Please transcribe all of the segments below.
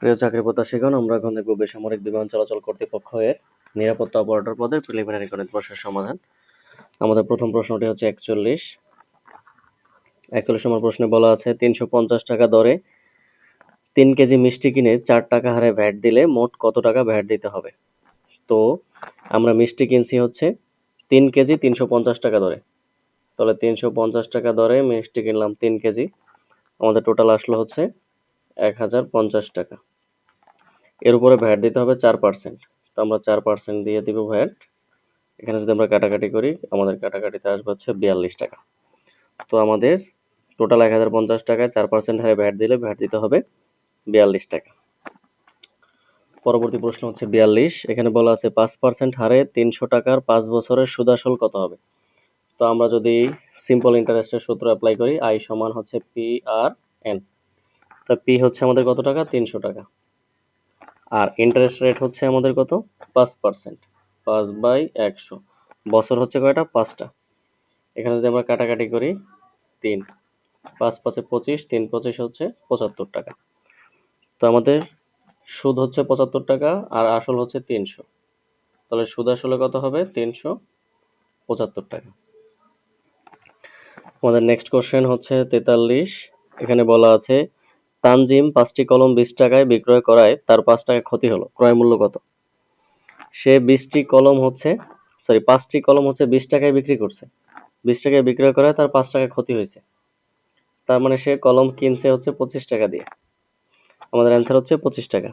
প্রিয় চাকরি প্রত্যাশীগণ, আমরা এখন দেখব বেসামরিক বিমান চলাচল কর্তৃপক্ষ এর নিরাপত্তা অপারেটর পদের প্রিলিমিনারি গণিত প্রশ্নের সমাধান। আমাদের প্রথম প্রশ্নটি হচ্ছে একচল্লিশ। একচল্লিশ নম্বর প্রশ্নে বলা আছে, তিনশো পঞ্চাশ টাকা দরে তিন কেজি মিষ্টি কিনে চার টাকা হারে ভ্যাট দিলে মোট কত টাকা ভ্যাট দিতে হবে? তো আমরা মিষ্টি কিনছি হচ্ছে তিন কেজি তিনশো পঞ্চাশ টাকা দরে। তাহলে তিনশো পঞ্চাশ টাকা দরে মিষ্টি কিনলাম তিন কেজি। আমাদের টোটাল আসলো হচ্ছে এক হাজার পঞ্চাশ টাকা। এর উপরে ভ্যাট দিতে হবে চার পার্সেন্ট তো আমরা চার পার্সেন্ট দিয়ে দিব ভ্যাট এখানে যদি আমরা কাটাকাটি করি, আমাদের কাটাকাটিতে আসবে হচ্ছে বিয়াল্লিশ টাকা। তো আমাদের টোটাল এক হাজার পঞ্চাশ টাকায় চার পার্সেন্ট হারে ভ্যাট দিলে ভ্যাট দিতে হবে বিয়াল্লিশ টাকা। পরবর্তী প্রশ্ন হচ্ছে বিয়াল্লিশ। এখানে বলা আছে পাঁচ পার্সেন্ট হারে তিনশো টাকার পাঁচ বছরের সুদাসল কত হবে? তো আমরা যদি সিম্পল ইন্টারেস্টের সূত্র অ্যাপ্লাই করি আই সমান হচ্ছে পি আর এন তা পি হচ্ছে আমাদের কত টাকা? তিনশো টাকা। আর ইন্টারেস্ট রেট হচ্ছে আমাদের কত? পাঁচ পার্সেন্ট পাঁচ বাই একশো। বছর হচ্ছে কয়টা? পাঁচটা। এখানে যদি আমরা কাটাকাটি করি, তিন। পাঁচ পাঁচে পঁচিশ, তিন পঁচিশ হচ্ছে পঁচাত্তর টাকা। তো আমাদের সুদ হচ্ছে পঁচাত্তর টাকা আর আসল হচ্ছে তিনশো। তাহলে সুদ আসলে কত হবে? তিনশো পঁচাত্তর টাকা। আমাদের নেক্সট কোশ্চেন হচ্ছে তেতাল্লিশ। এখানে বলা আছে তানজিম পাঁচটি কলম বিশ টাকায় বিক্রয় করায় তার পাঁচ টাকা ক্ষতি হলো। ক্রয় মূল্য কত? সে বিশটি কলম হচ্ছে সরি পাঁচটি কলম হচ্ছে বিশ টাকায় বিক্রি করছে। বিশ টাকায় বিক্রয় করায় তার পাঁচ টাকা ক্ষতি হয়েছে। তার মানে সে কলম কিনছে হচ্ছে পঁচিশ টাকা দিয়ে। আমাদের অ্যান্সার হচ্ছে পঁচিশ টাকা।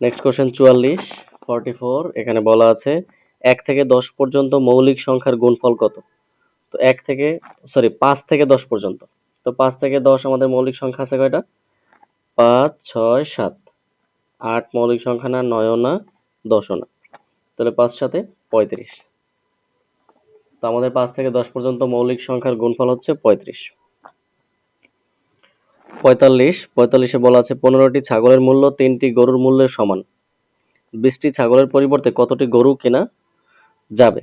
নেক্সট কোশ্চেন চুয়াল্লিশ ফর্টি ফোর এখানে বলা আছে, এক থেকে দশ পর্যন্ত মৌলিক সংখ্যার গুণফল কত? তো এক থেকে সরি পাঁচ থেকে দশ পর্যন্ত। তো পাঁচ থেকে দশ আমাদের মৌলিক সংখ্যা আছে কয়টা? পাঁচ, ছয়, সাত। আট মৌলিক সংখ্যা না নয় না দশ না। তাহলে পাঁচ সাথে পঁয়ত্রিশ। তো আমাদের পাঁচ থেকে দশ পর্যন্ত মৌলিক সংখ্যার গুণফল হচ্ছে পঁয়ত্রিশ। পঁয়তাল্লিশ, পঁয়তাল্লিশে বলা আছে পনেরোটি ছাগলের মূল্য, তিনটি গরুর মূল্যের সমান। বিশটি ছাগলের পরিবর্তে কতটি গরু কেনা যাবে?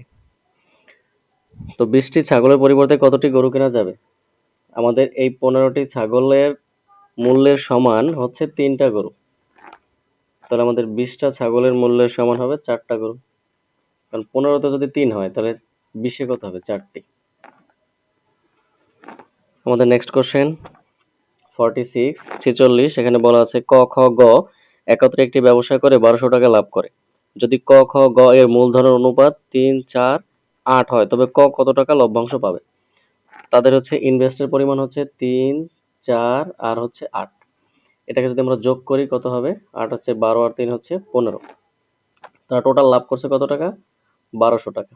তো বিশটি ছাগলের পরিবর্তে কতটি গরু কেনা যাবে? আমাদের এই পনেরোটি ছাগলের মূল্যের সমান হচ্ছে তিনটা গরু। তাহলে আমাদের বিশটা ছাগলের মূল্যের সমান হবে চারটা গরু। কারণ পনেরোতে যদি তিন হয়, তাহলে বিশে কত হবে? চারটি। আমাদের নেক্সট কোশ্চেন ফর্টি সিক্স ছেচল্লিশ, এখানে বলা আছে ক, খ, গ, একত্রে একটি ব্যবসা করে বারোশো টাকা লাভ করে। যদি ক, খ, গ এর মূলধনের অনুপাত তিন, চার, আট হয়, তবে ক কত টাকা লভ্যাংশ পাবে? তাদের হচ্ছে ইনভেস্টের পরিমাণ হচ্ছে তিন, চার আর হচ্ছে আট। এটাকে যদি আমরা যোগ করি, কত হবে? আট হচ্ছে বারো আর তিন হচ্ছে পনেরো। তারা টোটাল লাভ করছে কত টাকা? বারোশো টাকা।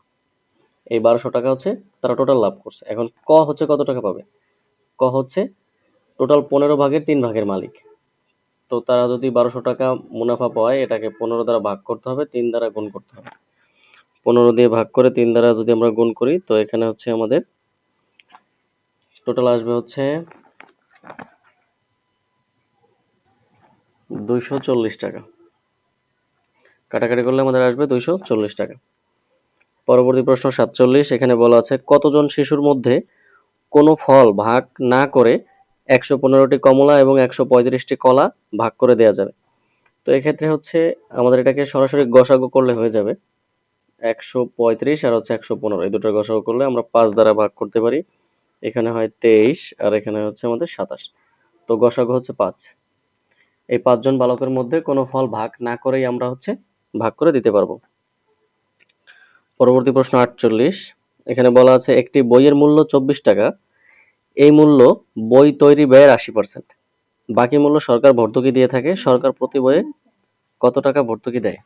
এই বারোশো টাকা হচ্ছে তারা টোটাল লাভ করছে। এখন ক হচ্ছে কত টাকা পাবে? ক হচ্ছে টোটাল পনেরো ভাগের তিন ভাগের মালিক। তো তারা যদি বারোশো টাকা মুনাফা পায়, এটাকে পনেরো দ্বারা ভাগ করতে হবে, তিন দ্বারা গুণ করতে হবে। পনেরো দিয়ে ভাগ করে তিন দ্বারা যদি আমরা গুণ করি, তো এখানে হচ্ছে আমাদের টোটাল আসবে হচ্ছে দুইশো চল্লিশ টাকা। কাটাকাটি করলে আমাদের আসবে দুইশো চল্লিশ টাকা। পরবর্তী প্রশ্ন সাতচল্লিশ, এখানে বলা আছে কতজন শিশুর মধ্যে কোনো ফল ভাগ না করে একশো পনেরোটি কমলা এবং একশো পঁয়ত্রিশটি কলা ভাগ করে দেওয়া যাবে? তো এক্ষেত্রে হচ্ছে আমাদের এটাকে সরাসরি গসাগু করলে হয়ে যাবে একশো পঁয়ত্রিশ আর হচ্ছে একশো পনেরো। এই দুটো গসাগু করলে আমরা পাঁচ দ্বারা ভাগ করতে পারি। এখানে হয় তেইশ, আর এখানে হচ্ছে আমাদের সাতাশ। তো গসাগু হচ্ছে পাঁচ। এই পাঁচজন বালকের মধ্যে কোনো ফল ভাগ না করেই আমরা হচ্ছে ভাগ করে দিতে পারব। পরবর্তী প্রশ্ন আটচল্লিশ। এখানে বলা আছে, একটি বইয়ের মূল্য চব্বিশ টাকা। এই মূল্য বই তৈরি ব্যয়ের আশি পার্সেন্ট। বাকি মূল্য সরকার ভর্তুকি দিয়ে থাকে। সরকার প্রতি বইয়ে কত টাকা ভর্তুকি দেয়?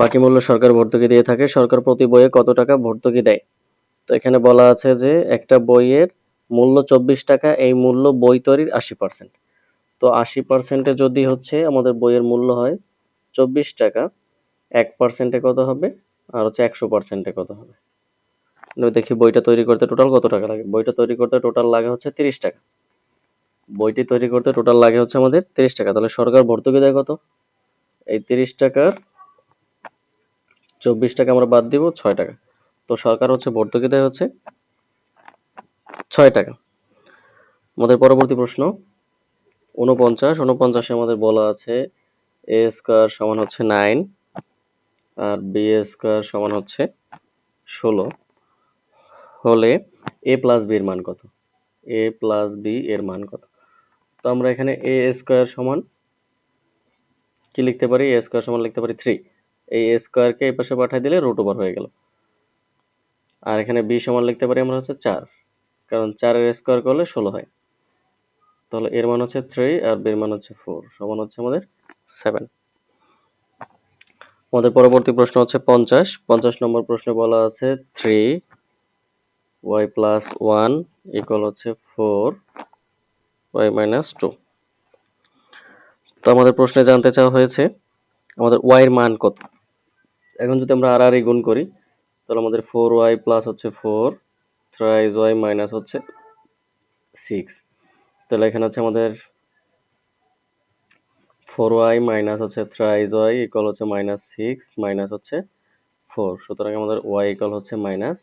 বাকি মূল্য সরকার ভর্তুকি দিয়ে থাকে। সরকার প্রতি বইয়ে কত টাকা ভর্তুকি দেয়? তো এখানে বলা আছে যে, একটা বইয়ের মূল্য চব্বিশ টাকা, এই মূল্য বই তৈরির আশি পার্সেন্ট তো আশি পার্সেন্টে যদি হচ্ছে, আমাদের বইয়ের মূল্য হয় চব্বিশ টাকা, এক পার্সেন্টে কত হবে? আর হচ্ছে একশো পার্সেন্টে কত হবে? দেখি বইটা তৈরি করতে টোটাল কত টাকা লাগে? বইটা তৈরি করতে টোটাল লাগে হচ্ছে তিরিশ টাকা। বইটি তৈরি করতে টোটাল লাগে হচ্ছে আমাদের তিরিশ টাকা। তাহলে সরকার ভর্তুকি দেয় কত? এই তিরিশ টাকার চব্বিশ টাকা আমরা বাদ দিব, ছয় টাকা। তো সরকার হচ্ছে ভর্তুকি দেয় হচ্ছে ছয় টাকা। আমাদের পরবর্তী প্রশ্ন উনপঞ্চাশ উনপঞ্চাশে আমাদের বলা আছে এ স্কোয়ার সমান হচ্ছে নাইন আর বি স্কোয়ার সমান হচ্ছে ষোলো। হলে এ প্লাস বি এর মান কত? এ প্লাস বি এর মান কত? তো আমরা এখানে এ স্কোয়ার সমান কি লিখতে পারি? এ স্কোয়ার সমান লিখতে পারি থ্রি। এই এ স্কোয়ারকে এই পাশে পাঠিয়ে দিলে রুট ওভার হয়ে গেল। আর এখানে বি সমান লিখতে পারি আমরা হচ্ছে চার, কারণ চারের স্কোয়ার করলে ষোলো হয়। তাহলে এর মান হচ্ছে থ্রি আর বির মান হচ্ছে ফোর সমান হচ্ছে আমাদের সেভেন আমাদের পরবর্তী প্রশ্ন হচ্ছে পঞ্চাশ পঞ্চাশ নম্বর প্রশ্নে বলা আছে three Y plus one equal হচ্ছে ফোর ওয়াই মাইনাস টু তো আমাদের প্রশ্নে জানতে চাওয়া হয়েছে, আমাদের ওয়াই এর মান কত? এখন যদি আমরা আর আর গুণ করি, তাহলে আমাদের ফোর ওয়াই প্লাস হচ্ছে ফোর থ্রাইজ ওয়াই মাইনাস হচ্ছে সিক্স তাহলে এখানে হচ্ছে আমাদের ফোর ওয়াই মাইনাস হচ্ছে থ্রাইজ ওয়াই ইকুয়াল হচ্ছে মাইনাস সিক্স মাইনাস হচ্ছে ফোর সুতরাং আমাদের ওয়াই ইকুয়াল হচ্ছে মাইনাস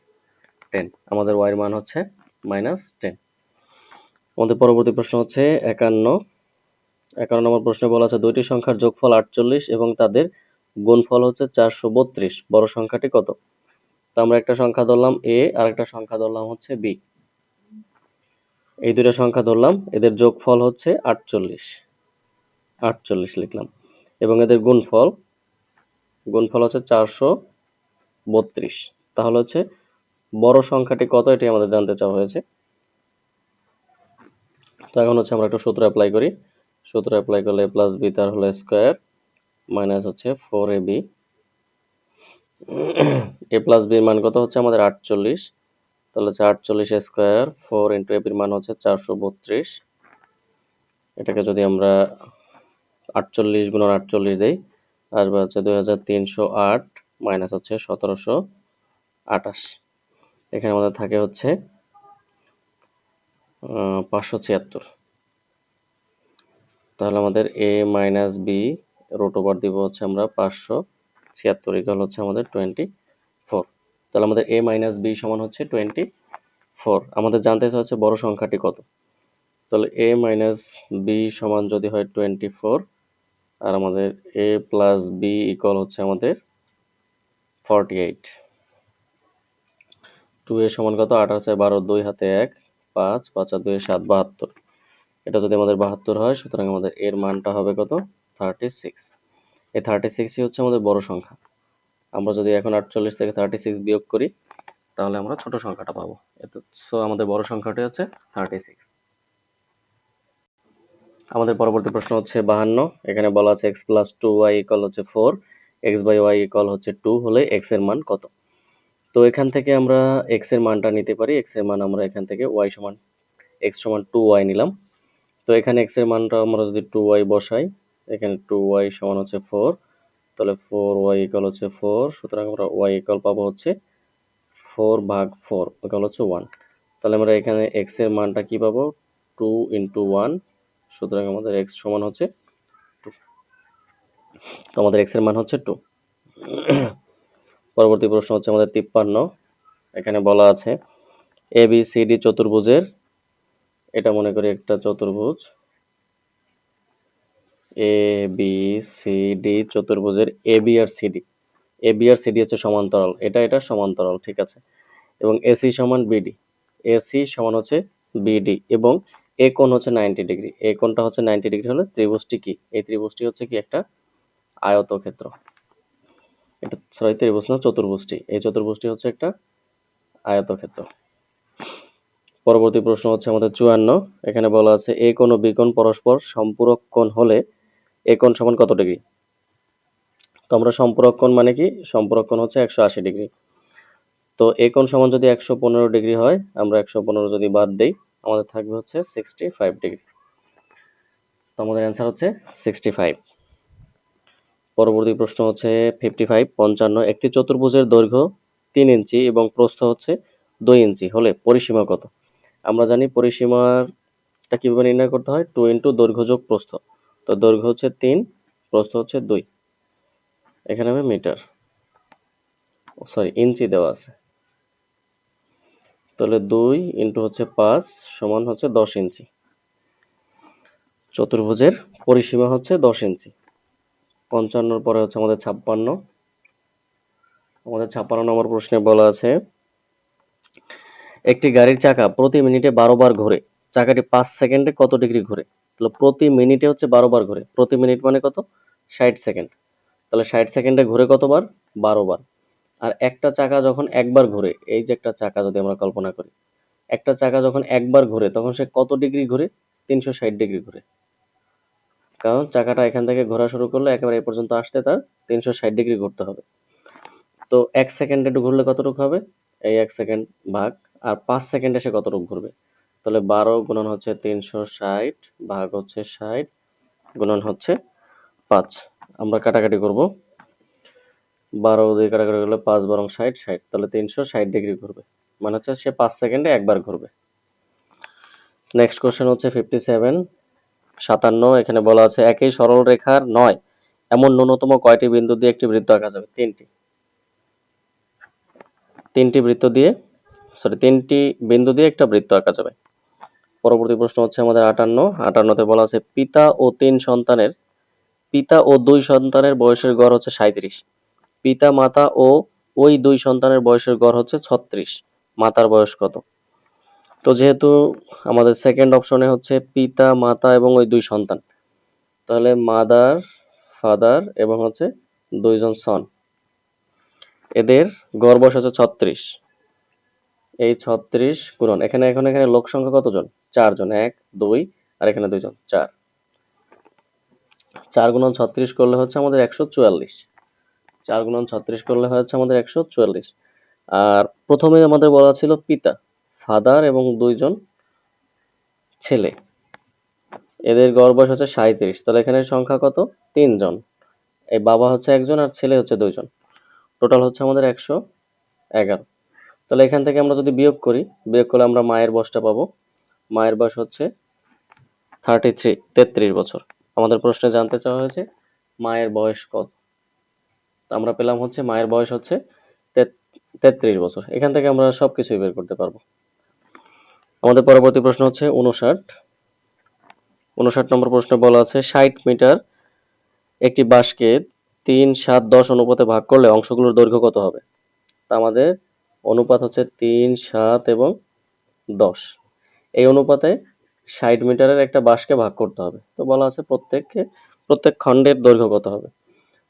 টেন আমাদের ওয়াই মান হচ্ছে মাইনাস টেন আমাদের পরবর্তী প্রশ্ন হচ্ছে একান্ন। একান্ন নম্বর প্রশ্নে বলা আছে, দুইটি সংখ্যার যোগফল আটচল্লিশ এবং তাদের গুণফল হচ্ছে চারশো বত্রিশ। বড় সংখ্যাটি কত? তো আমরা একটা সংখ্যা ধরলাম এ আর একটা সংখ্যা ধরলাম হচ্ছে বি এই দুইটা সংখ্যা ধরলাম, এদের যোগফল হচ্ছে আটচল্লিশ। আটচল্লিশ লিখলাম। এবং এদের গুণফল গুণফল হচ্ছে চারশো বত্রিশ। তাহলে হচ্ছে বড় সংখ্যাটি কত? এটি আমাদের জানতে চাওয়া হয়েছে। তো এখন হচ্ছে আমরা একটা সূত্র অ্যাপ্লাই করি। সূত্র অ্যাপ্লাই করলে প্লাস বি তার হলো স্কোয়ার মাইনাস হচ্ছে four A B A plus বির মান কত হচ্ছে? আমাদের আটচল্লিশ। তাহলে হচ্ছে আটচল্লিশ স্কোয়ার ফোর ইন্টু এ বির মান হচ্ছে চারশো বত্রিশ। এটাকে যদি আমরা আটচল্লিশ গুণন আটচল্লিশ দেই, আসবে হচ্ছে দুই হাজার তিনশো আট মাইনাস হচ্ছে সতেরোশো আঠাশ। এখানে আমাদের থাকে হচ্ছে পাঁচশো ছিয়াত্তর। তাহলে আমাদের A minus B root over দিব হচ্ছে আমরা পাঁচশো ছিয়াত্তর ইকাল হচ্ছে আমাদের টোয়েন্টি ফোর তাহলে আমাদের এ মাইনাস বি সমান হচ্ছে টোয়েন্টি ফোর আমাদের জানতে হচ্ছে বড় সংখ্যাটি কত? তাহলে এ মাইনাস বি সমান যদি হয় টোয়েন্টি ফোর আর আমাদের এ প্লাস বি ইকুয়াল হচ্ছে আমাদের ফর্টি এইট টু এ সমান কত? আছে বারো, দুই হাতে এক, পাঁচ পাঁচ আর দুই সাত, বাহাত্তর। এটা যদি আমাদের বাহাত্তর হয়, সুতরাং আমাদের এর মানটা হবে কত? থার্টি সিক্স এই থার্টি সিক্সই হচ্ছে আমাদের বড় সংখ্যা। আমরা যদি এখন আটচল্লিশ থেকে থার্টি সিক্স বিয়োগ করি, তাহলে আমরা ছোট সংখ্যাটা পাবো। সো আমাদের বড় সংখ্যাটি হচ্ছে থার্টি সিক্স আমাদের পরবর্তী প্রশ্ন হচ্ছে বাহান্ন। এখানে বলা আছে X plus two Y equal হচ্ছে four X by Y equal হচ্ছে টু হলে এক্সের মান কত? তো এখান থেকে আমরা এক্সের মানটা নিতে পারি। এক্সের মান আমরা এখান থেকে ওয়াই সমান এক্স সমান টু ওয়াই নিলাম। তো এখানে এক্সের মানটা আমরা যদি টু ওয়াই বসাই এখানে টু ওয়াই সমান হচ্ছে ফোর তাহলে ফোর ওয়াই ইকাল হচ্ছে ফোর সুতরাং আমরা ওয়াই ইকাল পাবো হচ্ছে ফোর ভাগ ফোর ইকাল হচ্ছে ওয়ান তাহলে আমরা এখানে এক্সের মানটা কি পাবো? টু ইন্টু ওয়ান সুতরাং আমাদের এক্স সমান হচ্ছে টু তো আমাদের এক্সের মান হচ্ছে টু পরবর্তী প্রশ্ন হচ্ছে আমাদের তিপ্পান্ন। এখানে বলা আছে এ বি সি ডি চতুর্ভুজের, এটা মনে করি একটা চতুর্ভুজ। এ বি সি ডি চতুর্ভুজের এ বি আর সি ডি এ বি আর সি ডি হচ্ছে সমান্তরাল। এটা এটা সমান্তরাল, ঠিক আছে? এবং এসি সমান বিডি এসি সমান হচ্ছে বিডি এবং এ কোণ হচ্ছে নাইনটি ডিগ্রি এ কোণটা হচ্ছে নাইনটি ডিগ্রি হলে ত্রিভুজটি কি? এই ত্রিভুজটি হচ্ছে কি একটা আয়তক্ষেত্র। এটা সরি ত্রিভুজ না, চতুর্ভুজটি। এই চতুর্ভুজটি হচ্ছে একটা আয়তক্ষেত্র। পরবর্তী প্রশ্ন হচ্ছে আমাদের চুয়ান্ন। এখানে বলা আছে এ কোণ ও পরস্পর সম্পূরক কোণ হলে এ কোণ সমান কত ডিগ্রি? তো আমরা সম্পূরক মানে কি? সম্পূরক কোণ হচ্ছে একশো আশি ডিগ্রি। তো এ কোণ সমান যদি একশো পনেরো ডিগ্রি হয়, আমরা একশো পনেরো যদি বাদ দেই, আমাদের থাকবে হচ্ছে সিক্সটি ফাইভ ডিগ্রি। আমাদের অ্যান্সার হচ্ছে সিক্সটি ফাইভ। পরবর্তী প্রশ্ন হচ্ছে ফিফটি ফাইভ, পঞ্চান্ন, একটি চতুর্ভুজের দৈর্ঘ্য তিন ইঞ্চি এবং প্রস্থ হচ্ছে দুই ইঞ্চি, হলে পরিসীমা কত? আমরা জানি পরিসীমাটা কীভাবে নির্ণয় করতে হয়? টু ইন্টু দৈর্ঘ্য যোগ প্রস্থ। তো দৈর্ঘ্য হচ্ছে তিন, প্রস্থ হচ্ছে দুই। এখানে হবে মিটার সরি ইঞ্চি দেওয়া আছে। তাহলে দুই ইন্টু হচ্ছে পাঁচ সমান হচ্ছে দশ ইঞ্চি। চতুর্ভুজের পরিসীমা হচ্ছে দশ ইঞ্চি। পঞ্চান্নর পরে হচ্ছে আমাদের ছাপ্পান্ন। আমাদের ছাপ্পান্ন নম্বর প্রশ্নে বলা আছে, একটি গাড়ির চাকা প্রতি মিনিটে বারো বার ঘোরে। চাকাটি পাঁচ সেকেন্ডে কত ডিগ্রি ঘোরে? তাহলে প্রতি মিনিটে হচ্ছে বারো বার ঘোরে। প্রতি মিনিট মানে কত? ষাট সেকেন্ড। তাহলে ষাট সেকেন্ডে ঘুরে কতবার? বারো বার। আর একটা চাকা যখন একবার ঘুরে, এই যে একটা চাকা যদি আমরা কল্পনা করি, একটা চাকা যখন একবার ঘুরে, তখন সে কত ডিগ্রি ঘুরে? তিনশো ষাট ডিগ্রি ঘুরে। কারণ চাকাটা এখান থেকে ঘোরা শুরু করলে একেবারে এই পর্যন্ত আসতে তার তিনশো ষাট ডিগ্রি ঘুরতে হবে। তো এক সেকেন্ডে একটু ঘুরলে কতটুকু হবে? এই এক সেকেন্ড ভাগ। আর পাঁচ সেকেন্ডে সে কতটুকু ঘুরবে? তাহলে বারো গুণন হচ্ছে তিনশো ষাট ভাগ হচ্ছে ষাট গুণন হচ্ছে পাঁচ। আমরা কাটাকাটি করব। বারো দিয়ে কাটাকাটি করলে পাঁচ বরং ষাট ষাট। তাহলে তিনশো ষাট ডিগ্রি ঘুরবে। মানে হচ্ছে সে পাঁচ সেকেন্ডে একবার ঘুরবে। নেক্সট কোশ্চেন হচ্ছে ফিফটি সেভেন সাতান্ন। এখানে বলা আছে একই সরল রেখার নয়, এমন ন্যূনতম কয়টি বিন্দু দিয়ে একটি বৃত্ত আঁকা যাবে? তিনটি। তিনটি বৃত্ত দিয়ে সরি তিনটি বিন্দু দিয়ে একটা বৃত্ত আঁকা যাবে। পরবর্তী প্রশ্ন হচ্ছে আমাদের আটান্ন। আটান্নতে বলা আছে, পিতা ও তিন সন্তানের, পিতা ও দুই সন্তানের বয়সের গড় হচ্ছে সাঁইত্রিশ। পিতা, মাতা ও ওই দুই সন্তানের বয়সের গড় হচ্ছে ছত্রিশ। মাতার বয়স কত? তো যেহেতু আমাদের সেকেন্ড অপশনে হচ্ছে পিতা, মাতা এবং ওই দুই সন্তান, তাহলে মাদার, ফাদার এবং হচ্ছে দুইজন সন এদের গড় বয়স হচ্ছে ছত্রিশ। এই ছত্রিশ গুণন এখানে, এখন এখানে লোক সংখ্যা কতজন? চারজন, এক, দুই, আর এখানে দুইজন, চার। চার গুণন ছত্রিশ করলে হচ্ছে আমাদের একশো চুয়াল্লিশ। চার গুণন ছত্রিশ করলে হচ্ছে আমাদের একশো চুয়াল্লিশ। আর প্রথমে আমাদের বলা ছিল পিতা, ফাদার এবং দুইজন ছেলে। এদের গড় বয়স হচ্ছে সাঁইত্রিশ। তাহলে এখানে সংখ্যা কত? তিনজন। এই বাবা হচ্ছে একজন আর ছেলে হচ্ছে দুইজন। টোটাল হচ্ছে আমাদের একশো এগারো। তাহলে এখান থেকে আমরা যদি বিয়োগ করি, বিয়োগ করলে আমরা মায়ের বয়সটা পাবো। মায়ের বয়স হচ্ছে থার্টি থ্রি তেত্রিশ বছর। আমাদের প্রশ্নে জানতে চাওয়া হয়েছে, মায়ের বয়স কত? আমরা পেলাম হচ্ছে মায়ের বয়স হচ্ছে তেত্রিশ বছর। এখান থেকে আমরা সবকিছুই বের করতে পারব। আমাদের পরবর্তী প্রশ্ন হচ্ছে উনষাট উনষাট নম্বর প্রশ্ন বলা আছে, ষাট মিটার একটি বাঁশকে তিন সাত দশ অনুপাতে ভাগ করলে অংশগুলোর দৈর্ঘ্য কত হবে? আমাদের অনুপাত হচ্ছে তিন, সাত এবং দশ। এই অনুপাতে ষাট মিটারের একটা বাঁশকে ভাগ করতে হবে। তো বলা আছে প্রত্যেককে, প্রত্যেক খণ্ডের দৈর্ঘ্য কত হবে?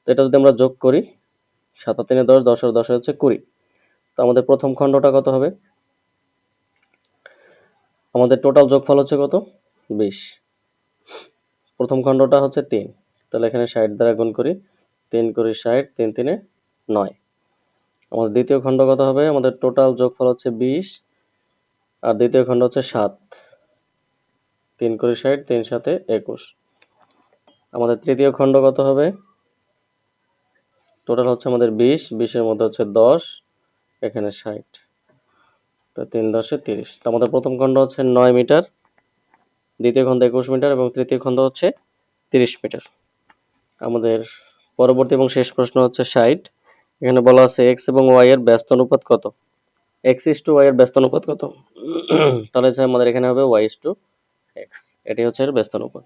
তো এটা যদি আমরা যোগ করি, সাত তিনে দশ দশ আর দশ হচ্ছে কুড়ি। তো আমাদের প্রথম খণ্ডটা কত হবে? আমাদের টোটাল যোগফল হচ্ছে কত? বিশ। প্রথম খণ্ডটা হচ্ছে তিন। তাহলে এখানে ষাট দ্বারা গুণ করি, তিন করি ষাট, তিন তিনে নয়। আমাদের দ্বিতীয় খণ্ড কত হবে? আমাদের টোটাল যোগফল হচ্ছে বিশ, আর দ্বিতীয় খণ্ড হচ্ছে সাত। তিন করি ষাট, তিন সাথে একুশ। আমাদের তৃতীয় খণ্ড কত হবে? টোটাল হচ্ছে আমাদের বিশ, বিশের মধ্যে হচ্ছে দশ, এখানে ষাট। তো তিন দশে তিরিশ। তো আমাদের প্রথম খণ্ড হচ্ছে নয় মিটার, দ্বিতীয় খণ্ড একুশ মিটার, এবং তৃতীয় খণ্ড হচ্ছে তিরিশ মিটার। আমাদের পরবর্তী এবং শেষ প্রশ্ন হচ্ছে ষাট। এখানে বলা আছে এক্স এবং ওয়াই এর ব্যস্ত অনুপাত কত? এক্স ইস টু ওয়াই এর ব্যস্ত অনুপাত কত? তাহলে আমাদের এখানে হবে ওয়াই ইস টু এক্স এটি হচ্ছে এর ব্যস্ত অনুপাত।